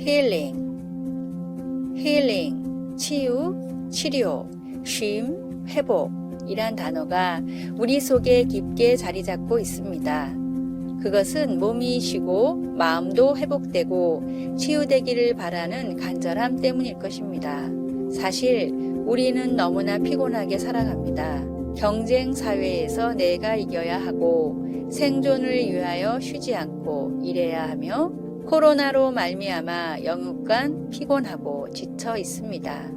healing, healing, 치유, 치료, 쉼, 회복 이란 단어가 우리 속에 깊게 자리 잡고 있습니다. 그것은 몸이 쉬고 마음도 회복되고 치유되기를 바라는 간절함 때문일 것입니다. 사실 우리는 너무나 피곤하게 살아갑니다. 경쟁 사회에서 내가 이겨야 하고 생존을 위하여 쉬지 않고 일해야 하며 코로나로 말미암아 영육간 피곤하고 지쳐 있습니다.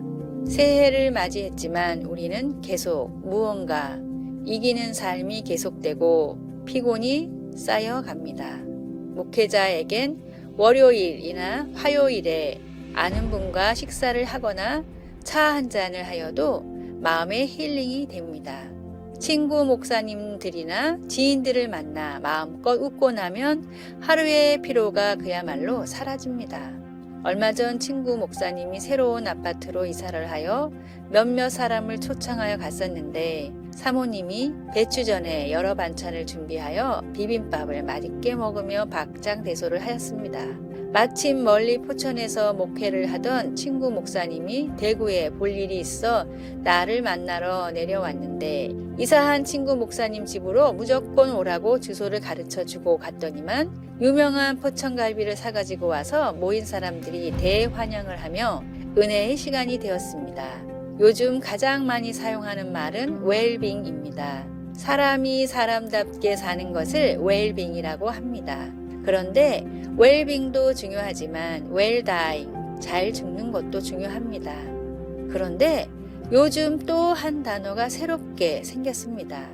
새해를 맞이했지만 우리는 계속 무언가 이기는 삶이 계속되고 피곤이 쌓여갑니다. 목회자에겐 월요일이나 화요일에 아는 분과 식사를 하거나 차 한 잔을 하여도 마음의 힐링이 됩니다. 친구 목사님들이나 지인들을 만나 마음껏 웃고 나면 하루의 피로가 그야말로 사라집니다. 얼마 전 친구 목사님이 새로운 아파트로 이사를 하여 몇몇 사람을 초청하여 갔었는데 사모님이 배추 전에 여러 반찬을 준비하여 비빔밥을 맛있게 먹으며 박장대소를 하였습니다. 마침 멀리 포천에서 목회를 하던 친구 목사님이 대구에 볼 일이 있어 나를 만나러 내려왔는데 이사한 친구 목사님 집으로 무조건 오라고 주소를 가르쳐 주고 갔더니만 유명한 포천갈비를 사가지고 와서 모인 사람들이 대환영을 하며 은혜의 시간이 되었습니다. 요즘 가장 많이 사용하는 말은 웰빙입니다. 사람이 사람답게 사는 것을 웰빙이라고 합니다. 그런데 웰빙도 중요하지만 웰다잉, 잘 죽는 것도 중요합니다. 그런데 요즘 또 한 단어가 새롭게 생겼습니다.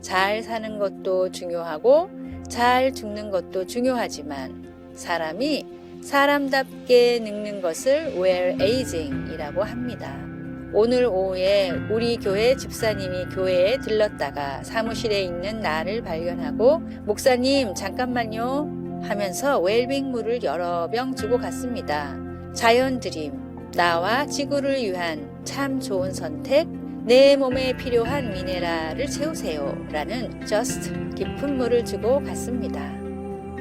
잘 사는 것도 중요하고 잘 죽는 것도 중요하지만 사람이 사람답게 늙는 것을 aging이라고 합니다. 오늘 오후에 우리 교회 집사님이 교회에 들렀다가 사무실에 있는 나를 발견하고 목사님 잠깐만요 하면서 웰빙물을 여러 병 주고 갔습니다. 자연 드림, 나와 지구를 위한 참 좋은 선택, 내 몸에 필요한 미네랄을 채우세요 라는 just 깊은 물을 주고 갔습니다.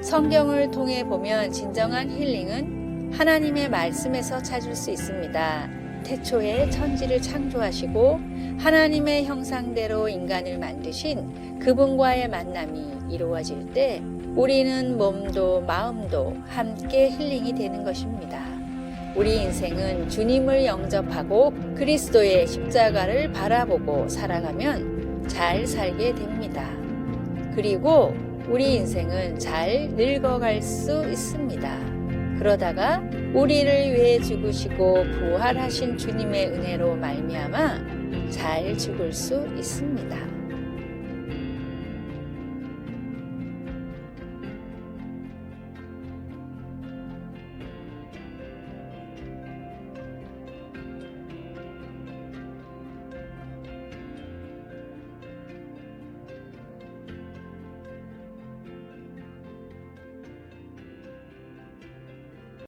성경을 통해 보면 진정한 힐링은 하나님의 말씀에서 찾을 수 있습니다. 태초에 천지를 창조하시고 하나님의 형상대로 인간을 만드신 그분과의 만남이 이루어질 때 우리는 몸도 마음도 함께 힐링이 되는 것입니다. 우리 인생은 주님을 영접하고 그리스도의 십자가를 바라보고 살아가면 잘 살게 됩니다. 그리고 우리 인생은 잘 늙어갈 수 있습니다. 그러다가 우리를 위해 죽으시고 부활하신 주님의 은혜로 말미암아 잘 죽을 수 있습니다.